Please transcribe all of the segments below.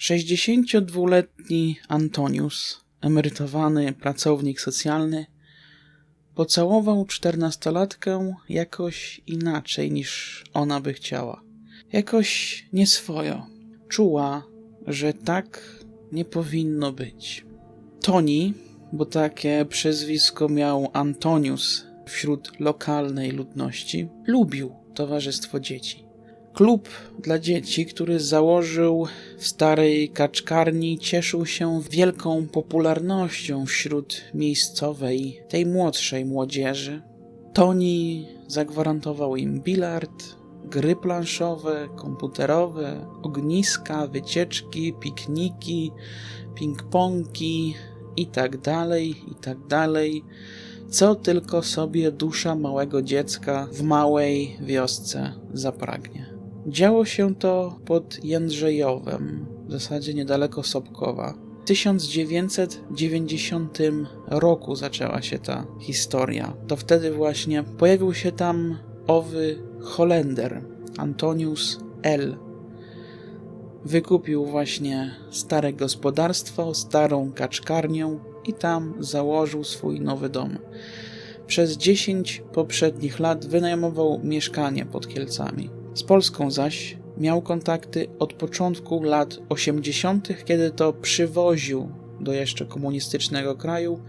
62-letni Antonius, emerytowany pracownik socjalny, pocałował czternastolatkę jakoś inaczej niż ona by chciała. Jakoś nieswojo. Czuła, że tak nie powinno być. Toni, bo takie przezwisko miał Antonius wśród lokalnej ludności, lubił towarzystwo dzieci. Klub dla dzieci, który założył w starej kaczkarni, cieszył się wielką popularnością wśród miejscowej, tej młodszej młodzieży. Toni zagwarantował im bilard, gry planszowe, komputerowe, ogniska, wycieczki, pikniki, ping-pongi i tak dalej, i tak. Co tylko sobie dusza małego dziecka w małej wiosce zapragnie. Działo się to pod Jędrzejowem, w zasadzie niedaleko Sobkowa. W 1990 roku zaczęła się ta historia. To wtedy właśnie pojawił się tam owy Holender, Antonius L. Wykupił właśnie stare gospodarstwo, starą kaczkarnię i tam założył swój nowy dom. Przez 10 poprzednich lat wynajmował mieszkanie pod Kielcami. Z Polską zaś miał kontakty od początku lat 80., kiedy to przywoził do jeszcze komunistycznego kraju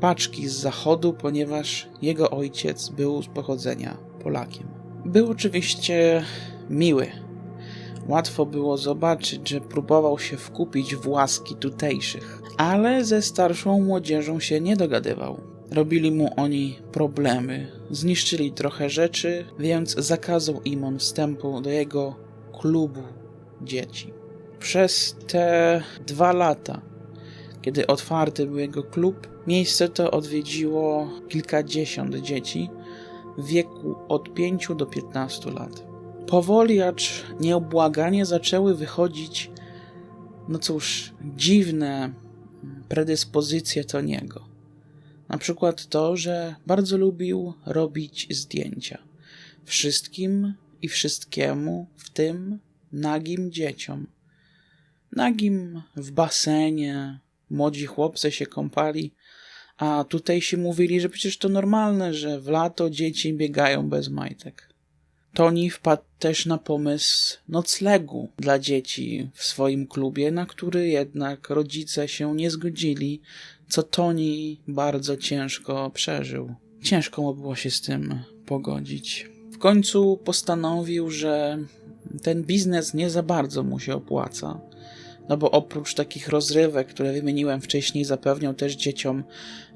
paczki z zachodu, ponieważ jego ojciec był z pochodzenia Polakiem. Był oczywiście miły. Łatwo było zobaczyć, że próbował się wkupić w łaski tutejszych, ale ze starszą młodzieżą się nie dogadywał. Robili mu oni problemy, zniszczyli trochę rzeczy, więc zakazał im on wstępu do jego klubu dzieci. Przez te dwa lata, kiedy otwarty był jego klub, miejsce to odwiedziło kilkadziesiąt dzieci w wieku od 5 do 15 lat. Powoli, acz nieobłaganie zaczęły wychodzić, no cóż, dziwne predyspozycje Toniego. Na przykład to, że bardzo lubił robić zdjęcia. Wszystkim i wszystkiemu, w tym nagim dzieciom. Nagim w basenie, młodzi chłopcy się kąpali, a tutaj się mówili, że przecież to normalne, że w lato dzieci biegają bez majtek. Toni wpadł też na pomysł noclegu dla dzieci w swoim klubie, na który jednak rodzice się nie zgodzili, co Toni bardzo ciężko przeżył. Ciężko mu było się z tym pogodzić. W końcu postanowił, że ten biznes nie za bardzo mu się opłaca. No bo oprócz takich rozrywek, które wymieniłem wcześniej, zapewniał też dzieciom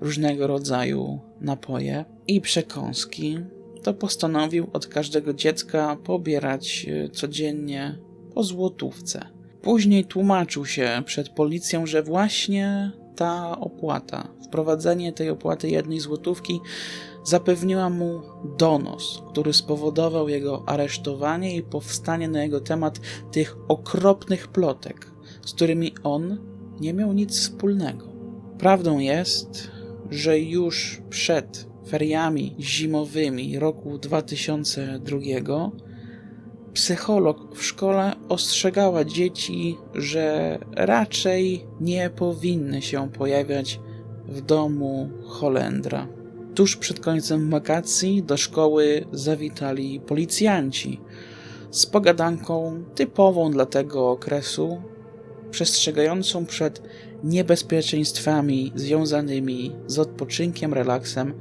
różnego rodzaju napoje i przekąski, to postanowił od każdego dziecka pobierać e, codziennie po złotówce. Później tłumaczył się przed policją, że właśnie ta opłata, wprowadzenie tej opłaty jednej złotówki zapewniła mu donos, który spowodował jego aresztowanie i powstanie na jego temat tych okropnych plotek, z którymi on nie miał nic wspólnego. Prawdą jest, że już przed feriami zimowymi roku 2002 psycholog w szkole ostrzegała dzieci, że raczej nie powinny się pojawiać w domu Holendra. Tuż przed końcem wakacji do szkoły zawitali policjanci z pogadanką typową dla tego okresu, przestrzegającą przed niebezpieczeństwami związanymi z odpoczynkiem, relaksem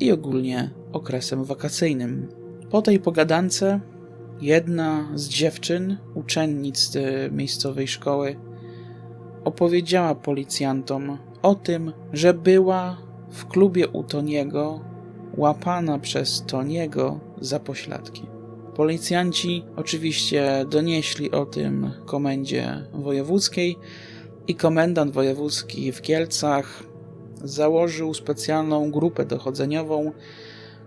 i ogólnie okresem wakacyjnym. Po tej pogadance jedna z dziewczyn, uczennic miejscowej szkoły, opowiedziała policjantom o tym, że była w klubie u Toniego łapana przez Toniego za pośladki. Policjanci oczywiście donieśli o tym komendzie wojewódzkiej i komendant wojewódzki w Kielcach założył specjalną grupę dochodzeniową,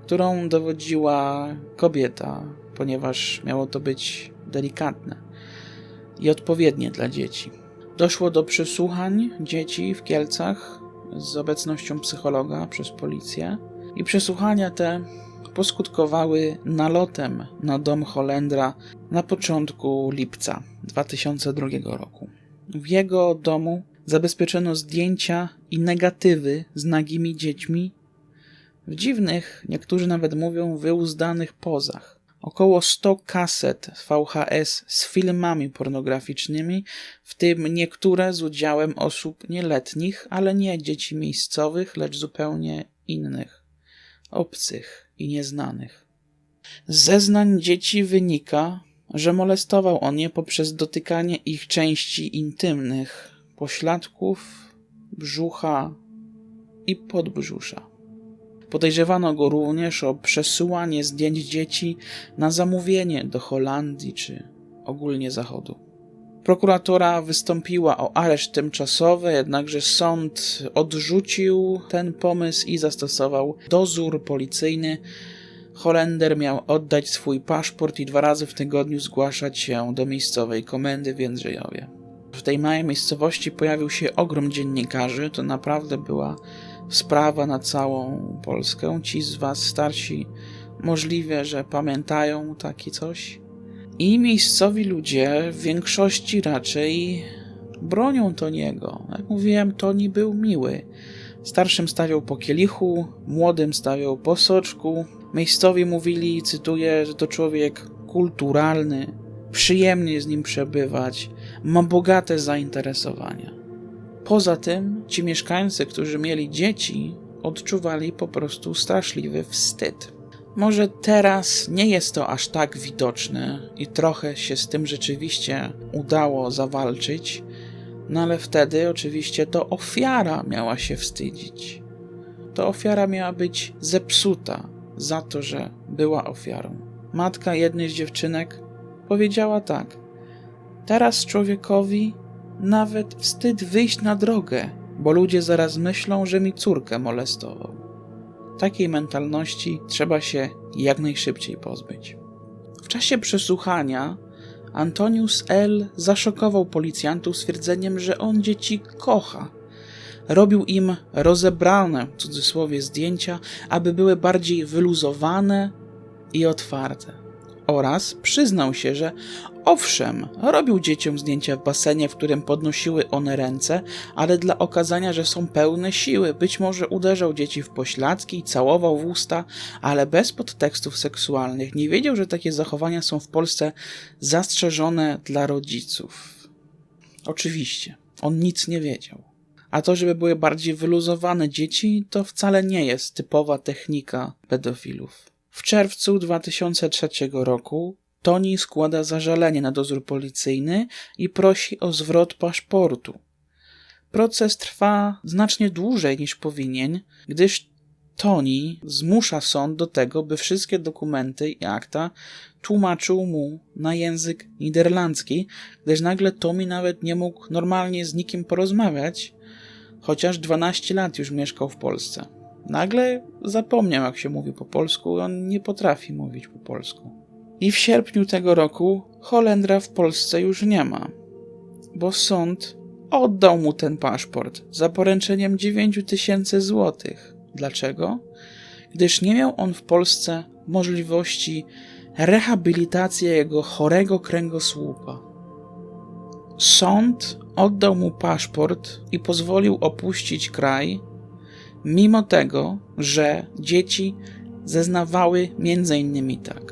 którą dowodziła kobieta, ponieważ miało to być delikatne i odpowiednie dla dzieci. Doszło do przesłuchań dzieci w Kielcach z obecnością psychologa przez policję i przesłuchania te poskutkowały nalotem na dom Holendra na początku lipca 2002 roku. W jego domu zabezpieczono zdjęcia i negatywy z nagimi dziećmi w dziwnych, niektórzy nawet mówią, wyuzdanych pozach. Około 100 kaset VHS z filmami pornograficznymi, w tym niektóre z udziałem osób nieletnich, ale nie dzieci miejscowych, lecz zupełnie innych, obcych i nieznanych. Z zeznań dzieci wynika, że molestował on je poprzez dotykanie ich części intymnych, pośladków, brzucha i podbrzusza. Podejrzewano go również o przesyłanie zdjęć dzieci na zamówienie do Holandii czy ogólnie Zachodu. Prokuratura wystąpiła o areszt tymczasowy, jednakże sąd odrzucił ten pomysł i zastosował dozór policyjny. Holender miał oddać swój paszport i dwa razy w tygodniu zgłaszać się do miejscowej komendy w Jędrzejowie. W tej małej miejscowości pojawił się ogrom dziennikarzy. To naprawdę była sprawa na całą Polskę. Ci z Was starsi możliwe, że pamiętają takie coś. I miejscowi ludzie w większości raczej bronią Toniego. Jak mówiłem, Toni był miły. Starszym stawiał po kielichu, młodym stawiał po soczku. Miejscowi mówili, cytuję, że to człowiek kulturalny, przyjemnie z nim przebywać, ma bogate zainteresowania. Poza tym ci mieszkańcy, którzy mieli dzieci, odczuwali po prostu straszliwy wstyd. Może teraz nie jest to aż tak widoczne i trochę się z tym rzeczywiście udało zawalczyć, no ale wtedy oczywiście to ofiara miała się wstydzić. To ofiara miała być zepsuta za to, że była ofiarą. Matka jednej z dziewczynek powiedziała tak: Teraz człowiekowi nawet wstyd wyjść na drogę, bo ludzie zaraz myślą, że mi córkę molestował. Takiej mentalności trzeba się jak najszybciej pozbyć. W czasie przesłuchania Antonius L. zaszokował policjantów stwierdzeniem, że on dzieci kocha. Robił im rozebrane, w cudzysłowie, zdjęcia, aby były bardziej wyluzowane i otwarte oraz przyznał się, że owszem, robił dzieciom zdjęcia w basenie, w którym podnosiły one ręce, ale dla okazania, że są pełne siły. Być może uderzał dzieci w pośladki całował w usta, ale bez podtekstów seksualnych. Nie wiedział, że takie zachowania są w Polsce zastrzeżone dla rodziców. Oczywiście, on nic nie wiedział. A to, żeby były bardziej wyluzowane dzieci, to wcale nie jest typowa technika pedofilów. W czerwcu 2003 roku Toni składa zażalenie na dozór policyjny i prosi o zwrot paszportu. Proces trwa znacznie dłużej niż powinien, gdyż Toni zmusza sąd do tego, by wszystkie dokumenty i akta tłumaczył mu na język niderlandzki, gdyż nagle Tomi nawet nie mógł normalnie z nikim porozmawiać, chociaż 12 lat już mieszkał w Polsce. Nagle zapomniał, jak się mówi po polsku, on nie potrafi mówić po polsku. I w sierpniu tego roku Holendra w Polsce już nie ma, bo sąd oddał mu ten paszport za poręczeniem 9 tysięcy złotych. Dlaczego? Gdyż nie miał on w Polsce możliwości rehabilitacji jego chorego kręgosłupa. Sąd oddał mu paszport i pozwolił opuścić kraj, mimo tego, że dzieci zeznawały między innymi tak.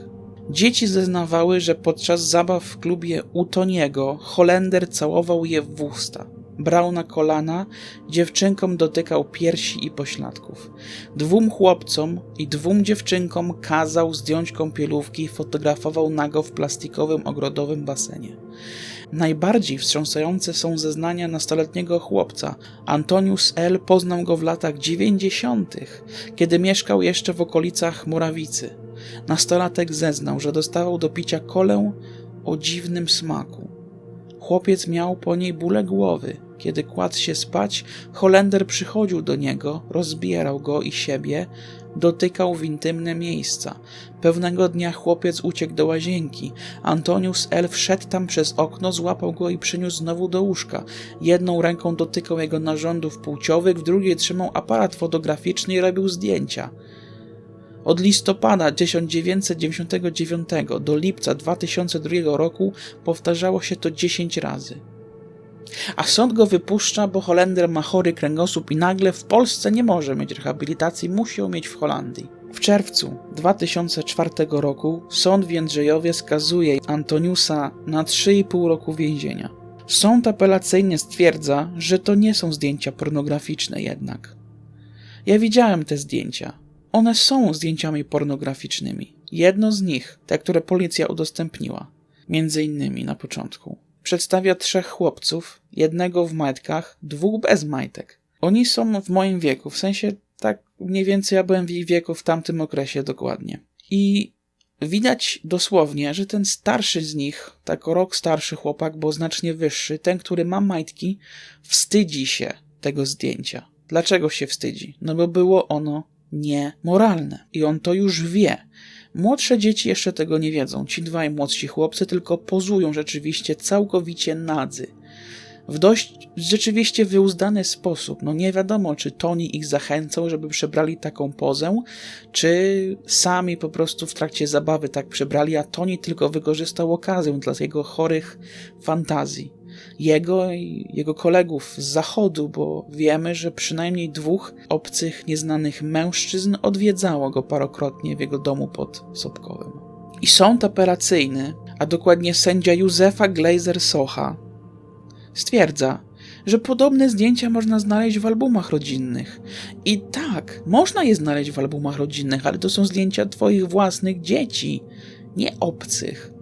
Dzieci zeznawały, że podczas zabaw w klubie Utoniego Holender całował je w usta. Brał na kolana, dziewczynkom dotykał piersi i pośladków. Dwóm chłopcom i dwóm dziewczynkom kazał zdjąć kąpielówki i fotografował nago w plastikowym ogrodowym basenie. Najbardziej wstrząsające są zeznania nastoletniego chłopca. Antonius L. poznał go w latach dziewięćdziesiątych, kiedy mieszkał jeszcze w okolicach Morawicy. Nastolatek zeznał, że dostawał do picia kolę o dziwnym smaku. Chłopiec miał po niej bóle głowy. Kiedy kładł się spać, Holender przychodził do niego, rozbierał go i siebie, dotykał w intymne miejsca. Pewnego dnia chłopiec uciekł do łazienki. Antonius L. wszedł tam przez okno, złapał go i przyniósł znowu do łóżka. Jedną ręką dotykał jego narządów płciowych, w drugiej trzymał aparat fotograficzny i robił zdjęcia. Od listopada 1999 do lipca 2002 roku powtarzało się to 10 razy. A sąd go wypuszcza, bo Holender ma chory kręgosłup i nagle w Polsce nie może mieć rehabilitacji, musi ją mieć w Holandii. W czerwcu 2004 roku sąd w Jędrzejowie skazuje Antoniusa na 3,5 roku więzienia. Sąd apelacyjny stwierdza, że to nie są zdjęcia pornograficzne jednak. Ja widziałem te zdjęcia. One są zdjęciami pornograficznymi. Jedno z nich, te, które policja udostępniła, między innymi na początku, przedstawia trzech chłopców, jednego w majtkach, dwóch bez majtek. Oni są w moim wieku, w sensie tak mniej więcej ja byłem w ich wieku w tamtym okresie dokładnie. I widać dosłownie, że ten starszy z nich, tak o rok starszy chłopak, bo znacznie wyższy, ten, który ma majtki, wstydzi się tego zdjęcia. Dlaczego się wstydzi? No bo było ono niemoralne i on to już wie. Młodsze dzieci jeszcze tego nie wiedzą. Ci dwaj młodsi chłopcy tylko pozują rzeczywiście całkowicie nadzy. W dość rzeczywiście wyuzdany sposób. No nie wiadomo, czy Tony ich zachęcał, żeby przebrali taką pozę, czy sami po prostu w trakcie zabawy tak przebrali, a Tony tylko wykorzystał okazję dla jego chorych fantazji. Jego i jego kolegów z zachodu, bo wiemy, że przynajmniej dwóch obcych, nieznanych mężczyzn odwiedzało go parokrotnie w jego domu pod Sobkowem. I sąd apelacyjny, a dokładnie sędzia Józefa Glazer-Socha, stwierdza, że podobne zdjęcia można znaleźć w albumach rodzinnych. I tak, można je znaleźć w albumach rodzinnych, ale to są zdjęcia twoich własnych dzieci, nie obcych.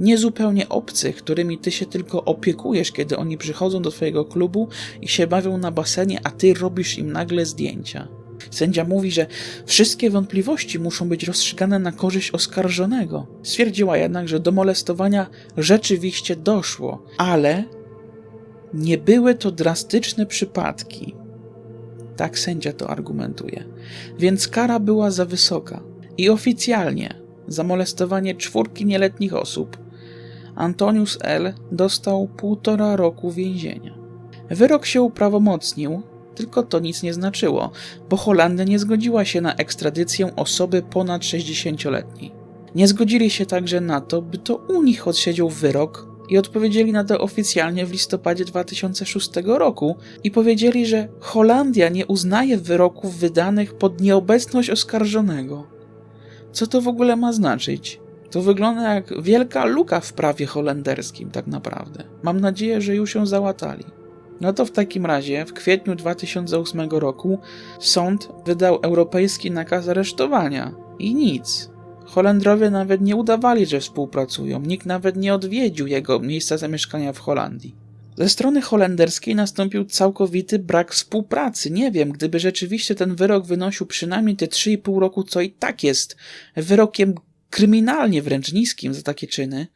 Nie zupełnie obcych, którymi ty się tylko opiekujesz, kiedy oni przychodzą do twojego klubu i się bawią na basenie, a ty robisz im nagle zdjęcia. Sędzia mówi, że wszystkie wątpliwości muszą być rozstrzygane na korzyść oskarżonego. Stwierdziła jednak, że do molestowania rzeczywiście doszło, ale nie były to drastyczne przypadki. Tak sędzia to argumentuje. Więc kara była za wysoka. I oficjalnie za molestowanie czwórki nieletnich osób Antonius L. dostał półtora roku więzienia. Wyrok się uprawomocnił, tylko to nic nie znaczyło, bo Holandia nie zgodziła się na ekstradycję osoby ponad 60-letniej. Nie zgodzili się także na to, by to u nich odsiedział wyrok i odpowiedzieli na to oficjalnie w listopadzie 2006 roku i powiedzieli, że Holandia nie uznaje wyroków wydanych pod nieobecność oskarżonego. Co to w ogóle ma znaczyć? To wygląda jak wielka luka w prawie holenderskim, tak naprawdę. Mam nadzieję, że już ją załatali. No to w takim razie w kwietniu 2008 roku sąd wydał europejski nakaz aresztowania i nic. Holendrowie nawet nie udawali, że współpracują, nikt nawet nie odwiedził jego miejsca zamieszkania w Holandii. Ze strony holenderskiej nastąpił całkowity brak współpracy. Nie wiem, gdyby rzeczywiście ten wyrok wynosił przynajmniej te 3,5 roku, co i tak jest wyrokiem kryminalnie wręcz niskim za takie czyny,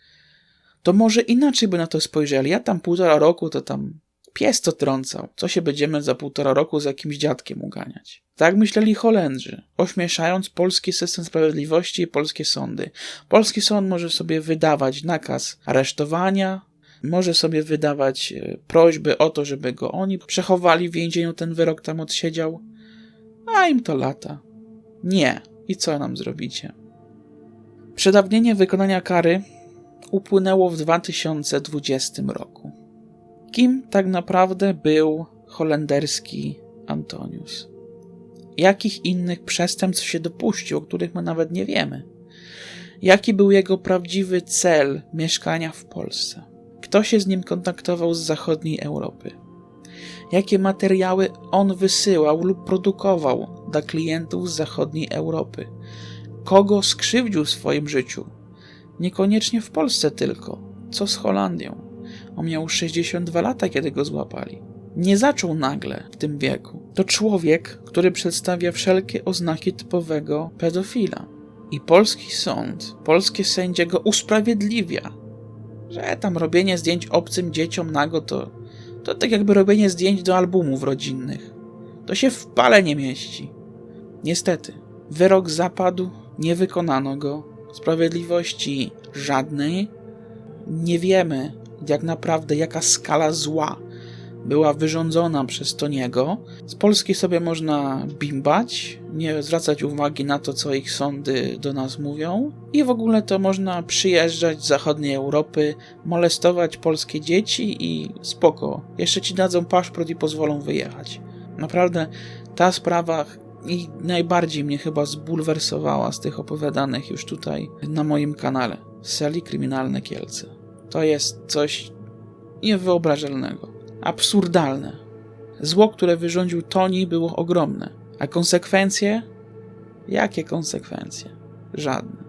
to może inaczej by na to spojrzeli. Ja tam półtora roku to tam pies to trącał. Co się będziemy za półtora roku z jakimś dziadkiem uganiać? Tak myśleli Holendrzy, ośmieszając polski system sprawiedliwości i polskie sądy. Polski sąd może sobie wydawać nakaz aresztowania, może sobie wydawać e, prośby o to, żeby go oni przechowali w więzieniu, ten wyrok tam odsiedział, a im to lata. Nie. I co nam zrobicie? Przedawnienie wykonania kary upłynęło w 2020 roku. Kim tak naprawdę był holenderski Antonius? Jakich innych przestępstw się dopuścił, o których my nawet nie wiemy? Jaki był jego prawdziwy cel mieszkania w Polsce? Kto się z nim kontaktował z zachodniej Europy? Jakie materiały on wysyłał lub produkował dla klientów z zachodniej Europy? Kogo skrzywdził w swoim życiu? Niekoniecznie w Polsce tylko. Co z Holandią? On miał 62 lata, kiedy go złapali. Nie zaczął nagle w tym wieku. To człowiek, który przedstawia wszelkie oznaki typowego pedofila. I polski sąd, polskie sędzie go usprawiedliwia, że tam robienie zdjęć obcym dzieciom nago to, to tak jakby robienie zdjęć do albumów rodzinnych. To się w pale nie mieści. Niestety, wyrok zapadł, nie wykonano go, sprawiedliwości żadnej. Nie wiemy jak naprawdę, jaka skala zła była wyrządzona przez Toniego. Z Polski sobie można bimbać, nie zwracać uwagi na to, co ich sądy do nas mówią. I w ogóle to można przyjeżdżać z zachodniej Europy, molestować polskie dzieci i spoko. Jeszcze ci dadzą paszport i pozwolą wyjechać. Naprawdę ta sprawa i najbardziej mnie chyba zbulwersowała z tych opowiadanych już tutaj na moim kanale. Seli Kryminalne Kielce. To jest coś niewyobrażalnego, absurdalne. Zło, które wyrządził Toni, było ogromne, a konsekwencje? Jakie konsekwencje? Żadne.